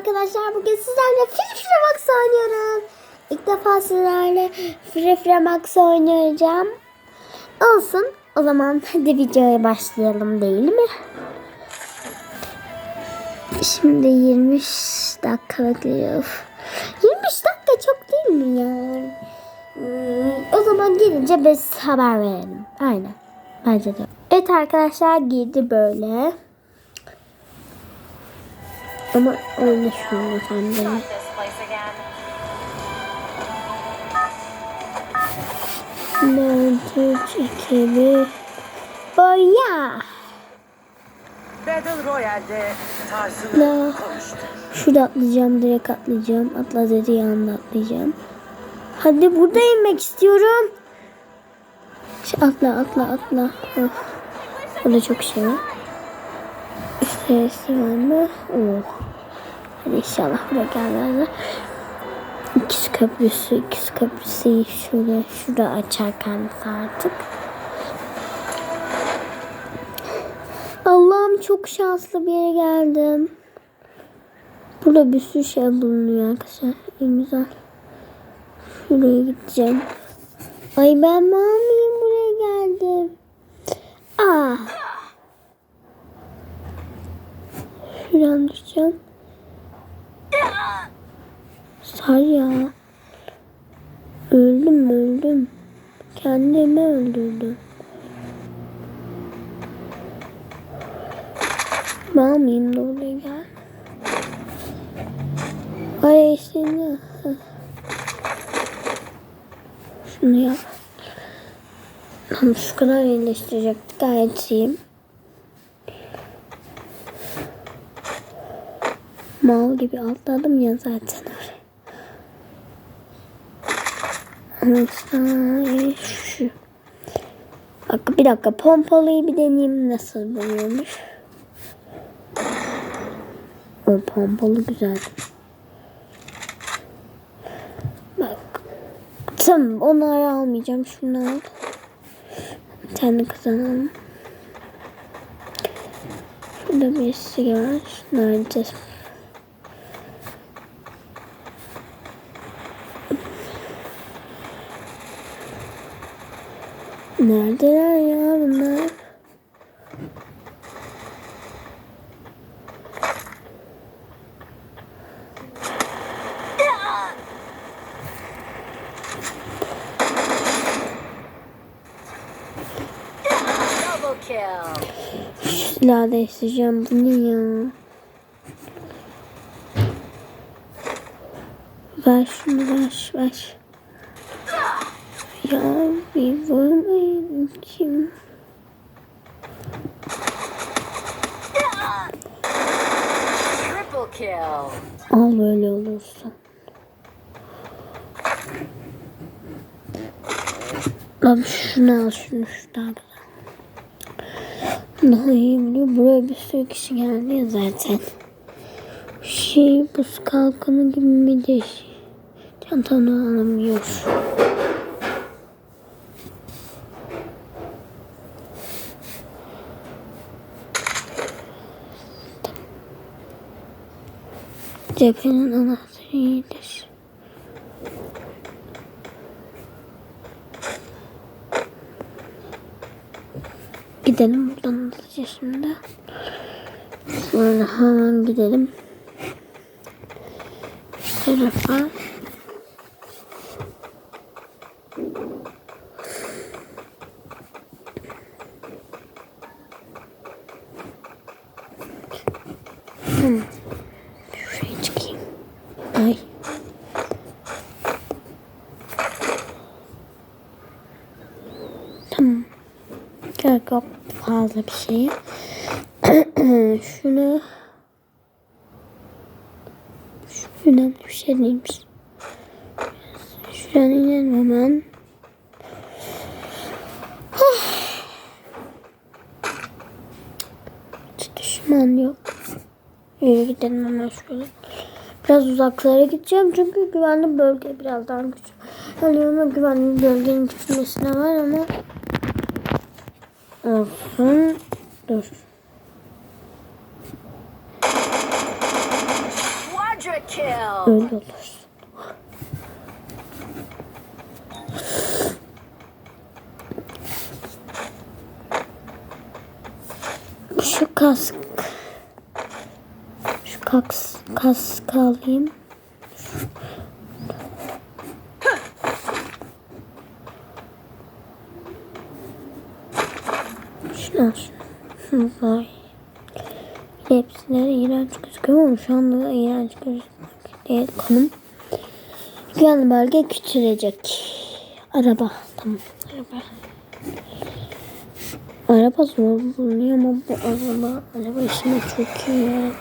arkadaşlar. Bugün sizlerle Free Free Max oynuyorum. İlk defa sizlerle Free Free Max oynayacağım. Olsun. O zaman hadi videoya başlayalım değil mi? Şimdi 20 dakika bekliyor. 20 dakika çok değil mi ya? Hmm, o zaman gelince biz haber verelim. Aynen. Bence de. Evet arkadaşlar girdi böyle. Ama again. Dört, üç, iki, bir. Boya. Battle Royale'de tarzını konuştu. Şurada atlayacağım, direkt atlayacağım. Atla dediği anda atlayacağım. Hadi burada inmek istiyorum. Atla, atla, atla. Hah. Burada çok şey var. Süresi var mı? Oh. Hadi inşallah buraya gelirler. İkiz köprüsü, ikiz köprüsü şöyle şurada açar kendisi artık. Allah'ım çok şanslı bir yere geldim. Burada bir sürü şey bulunuyor arkadaşlar. En güzel. Şuraya gideceğim. Ay ben mamiyim buraya geldim. Aa. Şuradan düşeceğim. Sar ya. Öldüm öldüm. Kendimi öldürdüm. Mamiyim de oraya gel. Ay seni. Şunu yap. Şu kadar iyileştirecektik. Gayet iyiyim. Mal gibi atladım ya zaten oraya. Şu. Bak bir dakika pompalıyı bir deneyeyim nasıl buluyormuş. O pompalı güzel. Bak. Tamam onları almayacağım. Şunu al. Bir tane kazanalım. Şurada birisi var. Nerede? Neredeler ya bunlar? Double kill. Silah değiştireceğim. Bu ne ya? Ver şunu ver ver. Ya bir vurmayın kim? Triple kill. Al böyle olursa. Lan şunu al şunu şu daha iyi biliyor. Buraya bir sürü kişi geldi ya zaten. Şey buz kalkanı gibi bir de şey. Çantanı alamıyor. Cephenin anahtarı iyidir. Gidelim buradan hızlıca şimdi. Sonra hemen gidelim. Şu tarafa. Hmm. Şuraya çıkayım. Ay. Tamam. Gerek yok fazla bir şey. Şunu şu önemli bir şey değilmiş. Şuradan inelim hemen. Hiç düşman yok. Yürü gidelim hemen şöyle. Biraz uzaklara gideceğim çünkü güvenli bölge birazdan güç. Ölüyorum güvenli bölgenin küçülmesine var ama olsun. Dur. Öyle olur. Şu kask. Şu kask, kask alayım. Şunu. Vay. Hepsine iğrenç gözüküyor ama şu anda iğrenç gözükmek değil konum. Güvenli bölge küçülecek. Araba. Tamam. Araba. Araba zor bulunuyor ama bu araba, araba işine çok iyi. Evet.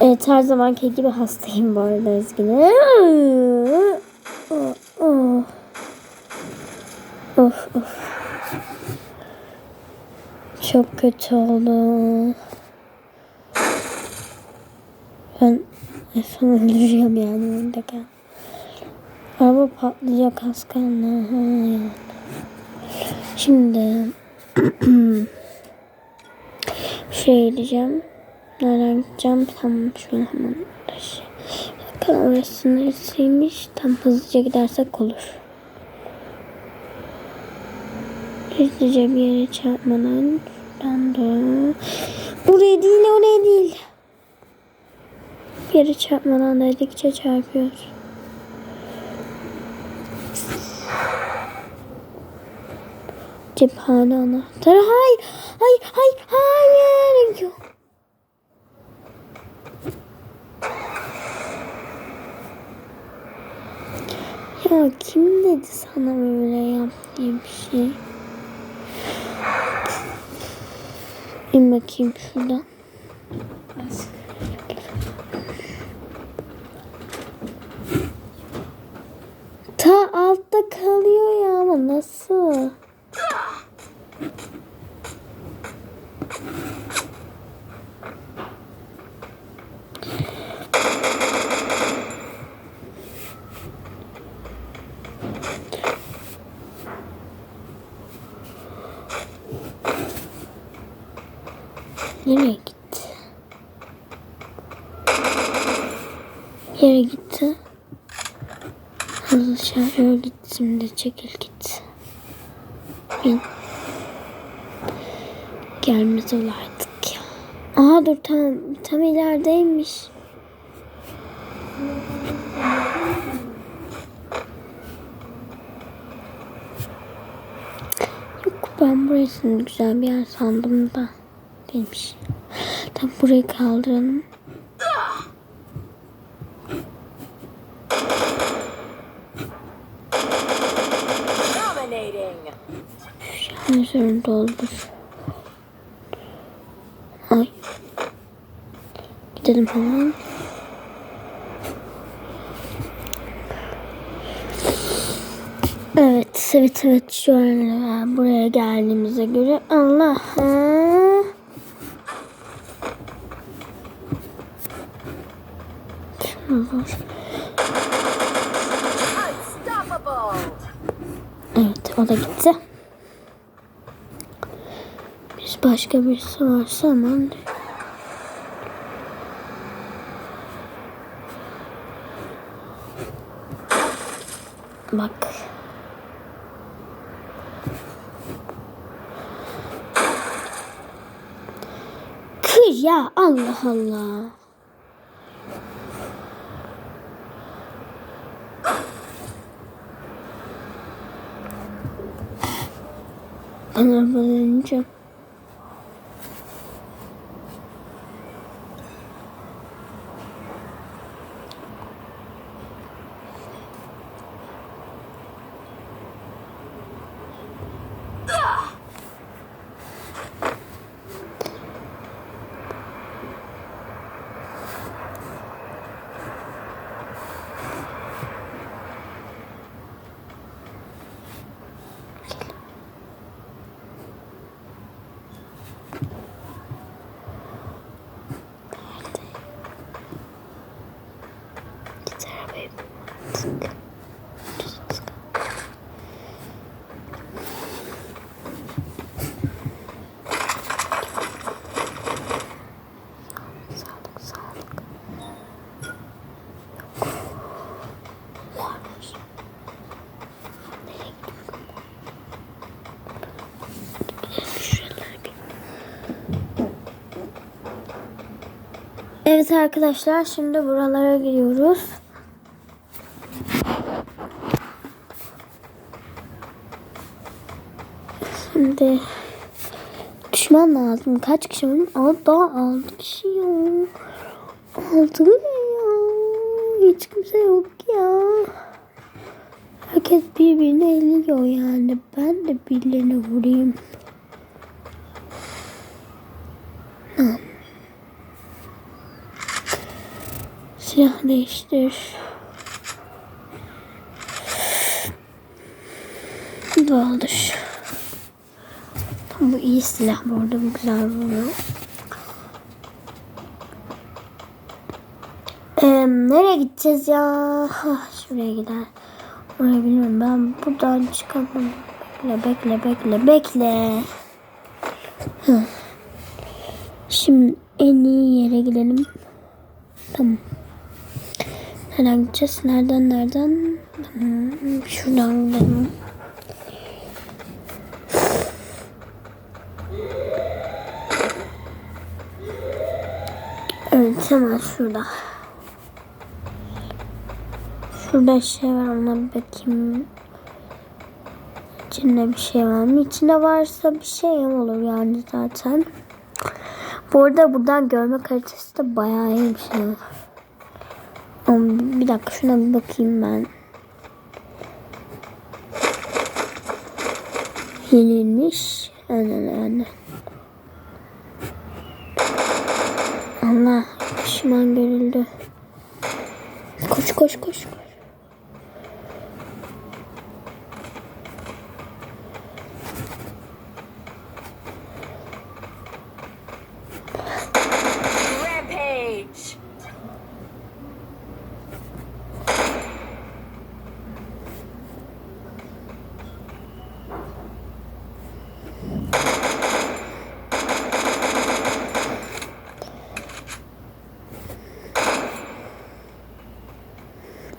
Evet her zamanki gibi hastayım bu arada Ezgi'ne. Oh, oh. Of of. Çok kötü oldu. Ben en son öldürüyorum yani oradayken. Araba patlayacak az kaldı. Şimdi şey gideceğim. Nereden gideceğim? Tamam şöyle hemen. Bakalım orası neresiymiş? Tam hızlıca gidersek olur. Hızlıca bir yere çarpmadan da. Buraya değil oraya değil. Yere çarpmadan dedikçe çarpıyoruz. Cephane anahtarı. Hayır. Hayır. Hayır. Hayır. Yok. Ya kim dedi sana böyle yap diye bir şey? İn bakayım şuradan. Ta altta kalıyor ya ama nasıl? Nereye gitti? Yere gitti. Hızlı şarjör gitti şimdi çekil git. Bin. Gelmez olaydık ya. Aa dur tam tam ilerideymiş. Yok ben burasını güzel bir yer sandım da. Değilmiş. Tam burayı kaldıralım. Üzerine doldur. Ay. Gidelim hemen. Evet, evet, evet. Şöyle buraya geldiğimize göre Allah. Ha. Unstoppable. Evet, o da gitti. Biz başka birisi varsa hemen Bak. Kır ya Allah Allah. Ben Evet arkadaşlar şimdi buralara giriyoruz. Şimdi düşman lazım. Kaç kişi var? Aa, daha altı kişi yok. Altı ne ya? Hiç kimse yok ya. Herkes birbirini eliyor yani. Ben de birilerini vurayım. Silah değiştir. Doldur. Bu iyi silah bu arada bu güzel vuruyor. Ee, nereye gideceğiz ya? Hah, şuraya gider. Oraya bilmiyorum ben buradan çıkamam. Bekle bekle bekle bekle. Hah. Şimdi en iyi yere gidelim. Tamam. Nereden gideceğiz? Nereden nereden? Hmm, şuradan gidelim. Evet hemen şurada. Şurada şey var ona bir bakayım. İçinde bir şey var mı? İçinde varsa bir şey olur yani zaten. Bu arada buradan görme kalitesi de bayağı iyi bir şey. Bir dakika şuna bir bakayım ben. Yenilmiş. Aynen aynen. Allah düşman görüldü. Koş koş koş koş.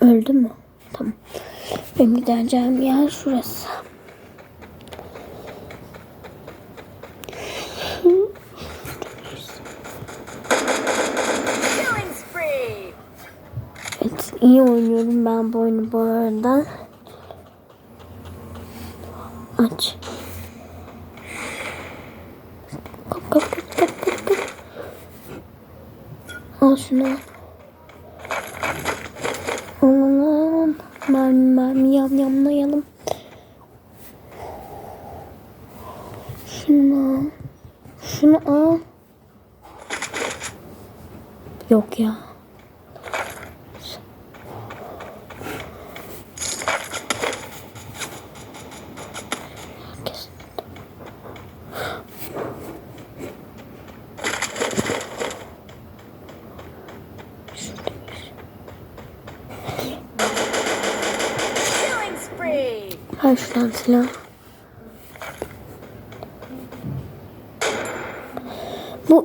Öldü mü? Tamam. Benim gideceğim yer şurası. Evet, iyi oynuyorum ben bu oyunu bu arada. Aç. Kap kap kap kap kap. Al şunu. Şunu al. Yok ya. Herkes. Killing spree. Ver şuradan silah.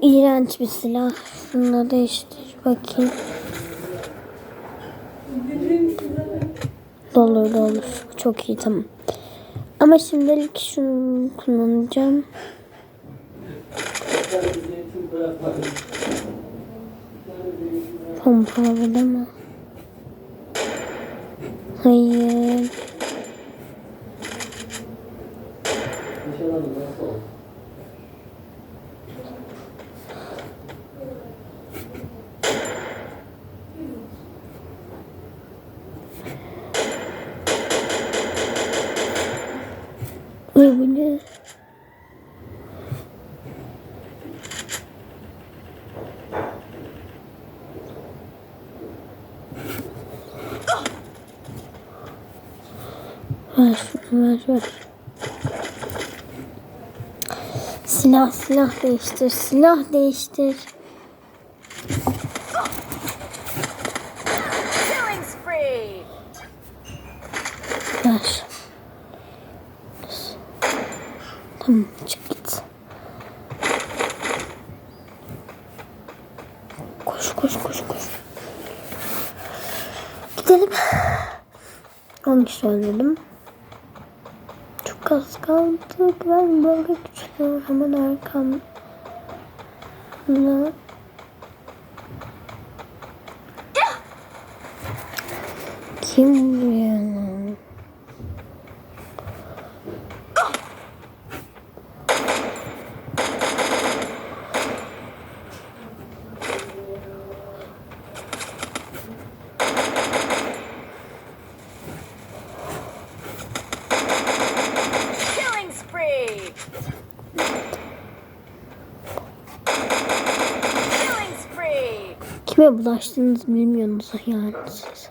İğrenç bir silah. Şunu da değiştir bakayım. Dolur dolur. Çok iyi tamam. Ama şimdilik şunu kullanacağım. Pompalı değil mi? Hayır. Ay bu ne? Ver şunu ver ver. Silah silah değiştir. Silah değiştir. koş koş koş. Gidelim. 12 söyledim. Çok az kaldı. Ben böyle küçülüyorum. Hemen arkamda. Kim yani? Kime bulaştığınızı bilmiyorsunuz yani siz.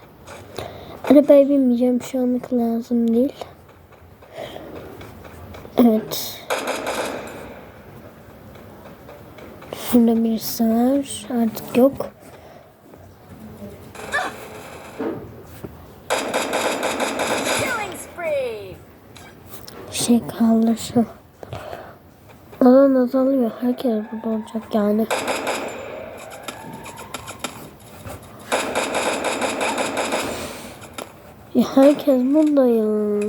Arabaya binmeyeceğim şu anlık lazım değil. Evet. Şurada birisi var. Artık yok. Şey kaldı şu. Alan azalıyor. Herkes burada olacak yani. Ya herkes burada ya.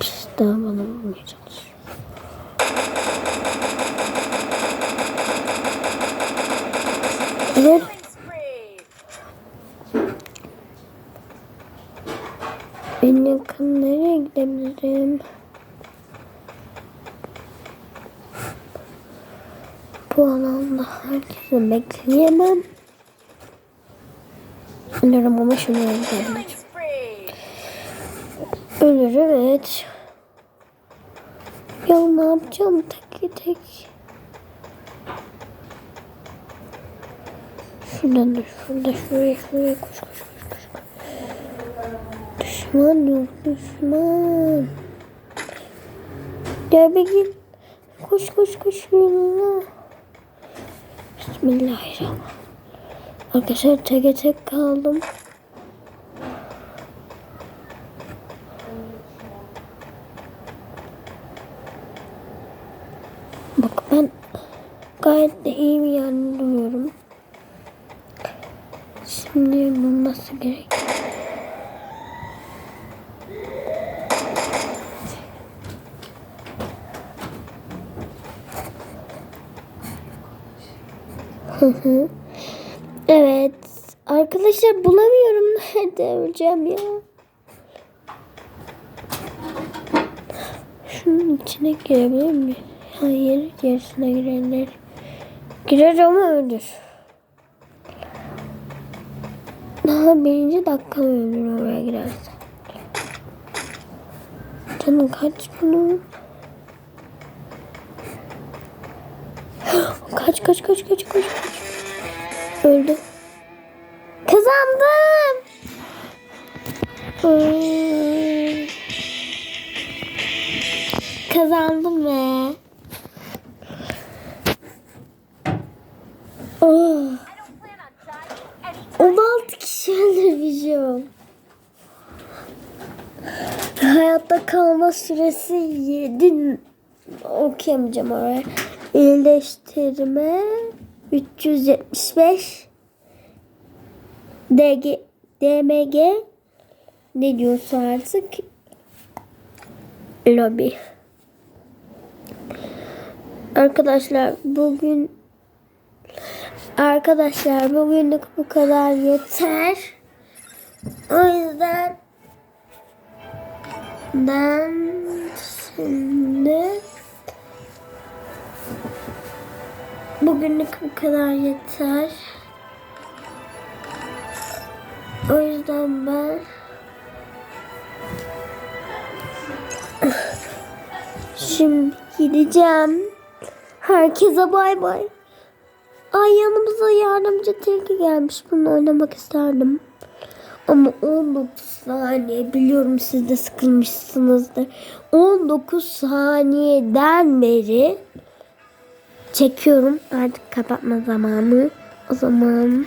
Pis daha bana vurmaya çalışıyor. Evet. En yakın nereye gidebilirim? Bu alanda herkesi bekleyemem. Ölürüm ama şunu öldürürüm. Killing spree. Ölür evet. Ya ne yapacağım tek tek. Şuradan da şurada şuraya şuraya koş koş koş koş. Düşman yok düşman. Gel bir git. Koş koş koş. Bismillahirrahmanirrahim. Arkadaşlar tek tek kaldım. Bak ben gayet de iyi bir yerde duruyorum. Şimdi bulması gerek. Hı hı. Arkadaşlar bulamıyorum. Nerede öleceğim ya? Şunun içine girebilir mi? Hayır, gerisine girenler. Girer ama ölür. Daha birinci dakika ölür oraya girerse. Canım kaç bunun? Kaç kaç kaç kaç kaç kaç. Öldü. Kazandım. Kazandım be. Oh. I don't plan on dying anytime 16 kişi öldürmüşüm. Hayatta kalma süresi 7 okuyamayacağım oraya. İyileştirme 375 DG DMG ne diyorsa artık lobi. Arkadaşlar bugün Arkadaşlar bugünlük bu kadar yeter. O yüzden ben şimdi bugünlük bu kadar yeter. O yüzden ben şimdi gideceğim. Herkese bay bay. Ay yanımıza yardımcı tilki gelmiş. Bunu oynamak isterdim. Ama 19 saniye biliyorum siz de sıkılmışsınızdır. 19 saniyeden beri çekiyorum. Artık kapatma zamanı. O zaman